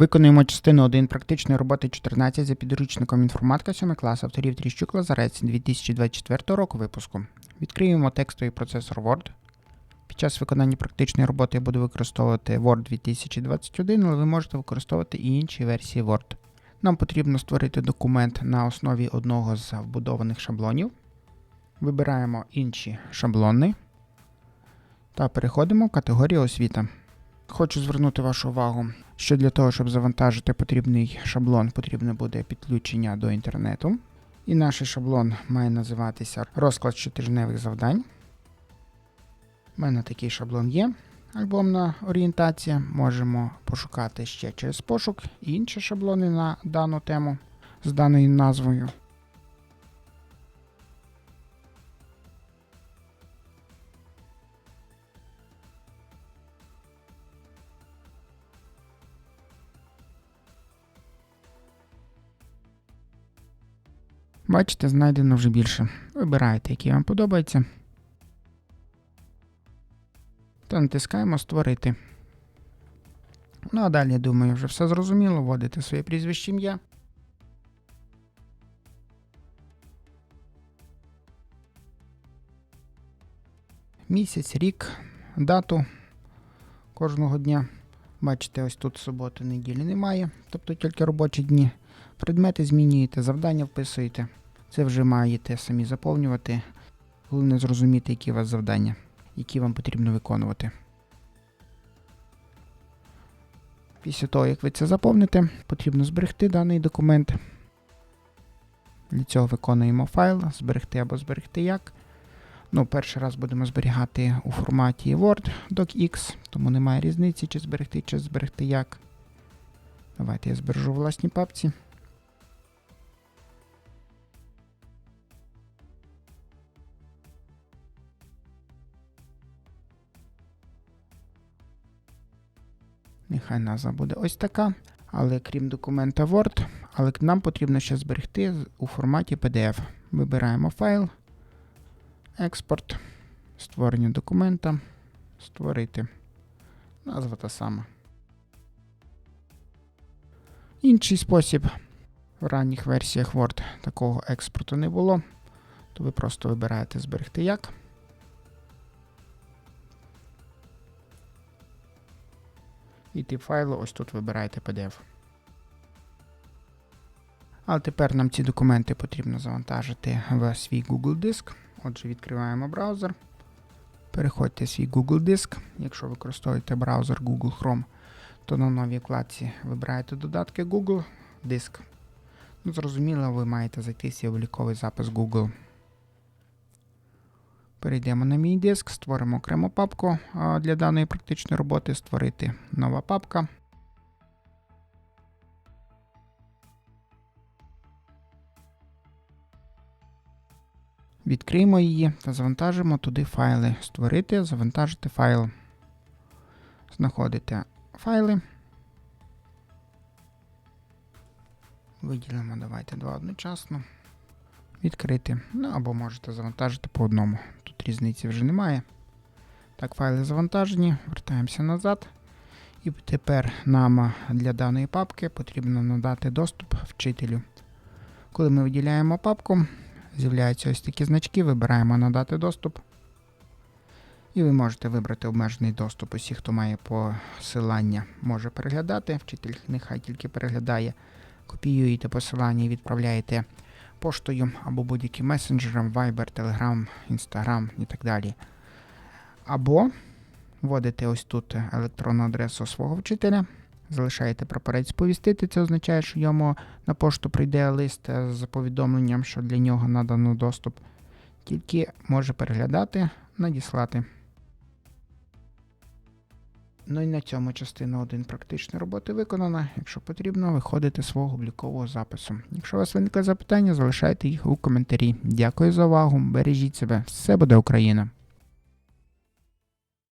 Виконуємо частину 1 практичної роботи 14 за підручником інформатика 7 клас авторів Тріщук Лазарець 2024 року випуску. Відкриємо текстовий процесор Word. Під час виконання практичної роботи я буду використовувати Word 2021, але ви можете використовувати і інші версії Word. Нам потрібно створити документ на основі одного з вбудованих шаблонів. Вибираємо інші шаблони та переходимо в категорію освіта. Хочу звернути вашу увагу, що для того, щоб завантажити потрібний шаблон, потрібно буде підключення до інтернету. І наш шаблон має називатися розклад щотижневих завдань. У мене такий шаблон є. Альбомна орієнтація. Можемо пошукати ще через пошук інші шаблони на дану тему з даною назвою. Бачите, знайдено вже більше. Вибираєте, який вам подобається. Та натискаємо Створити. Ну а далі, думаю, вже все зрозуміло. Вводите своє прізвище ім'я. Місяць, рік, дату кожного дня. Бачите, ось тут суботи, неділі немає, тобто тільки робочі дні. Предмети змінюєте, завдання вписуєте. Це вже маєте самі заповнювати. Головне зрозуміти, які у вас завдання, які вам потрібно виконувати. Після того, як ви це заповните, потрібно зберегти даний документ. Для цього виконуємо файл, зберегти або зберегти як. Ну, перший раз будемо зберігати у форматі Word docx, тому немає різниці, чи зберегти, чи зберегти як. Давайте я збережу в власній папці. Нехай назва буде ось така. Але крім документа Word, але нам потрібно ще зберегти у форматі PDF. Вибираємо файл, експорт, створення документа, створити. Назва та сама. Інший спосіб. В ранніх версіях Word такого експорту не було. То ви просто вибираєте зберегти як. І тип файлу ось тут вибираєте PDF. Але тепер нам ці документи потрібно завантажити в свій Google диск. Отже, відкриваємо браузер. Переходьте в свій Google диск. Якщо використовуєте браузер Google Chrome, то на новій вкладці вибираєте додатки Google Диск. Ну, зрозуміло, ви маєте зайти в свій обліковий запис Google. Перейдемо на мій диск, створимо окрему папку для даної практичної роботи, створити нова папка. Відкриємо її та завантажимо туди файли. Створити, завантажити файл. Знаходите файли. Виділимо, давайте два одночасно. Відкрити. Ну або можете завантажити по одному. Різниці вже немає. Так, файли завантажені, вертаємося назад. І тепер нам для даної папки потрібно надати доступ вчителю. Коли ми виділяємо папку, з'являються ось такі значки, вибираємо надати доступ. І ви можете вибрати обмежений доступ. Усі, хто має посилання, може переглядати. Вчитель нехай тільки переглядає. Копіюєте посилання і відправляєте поштою або будь-яким месенджером, Viber, Telegram, Instagram і так далі. Або вводите ось тут електронну адресу свого вчителя, залишаєте прапорець сповістити. Це означає, що йому на пошту прийде лист з повідомленням, що для нього надано доступ. Тільки може переглядати, надіслати. Ну і на цьому частина 1 практичної роботи виконана. Якщо потрібно, виходите з свого облікового запису. Якщо у вас виникли запитання, залишайте їх у коментарі. Дякую за увагу, бережіть себе, все буде Україна!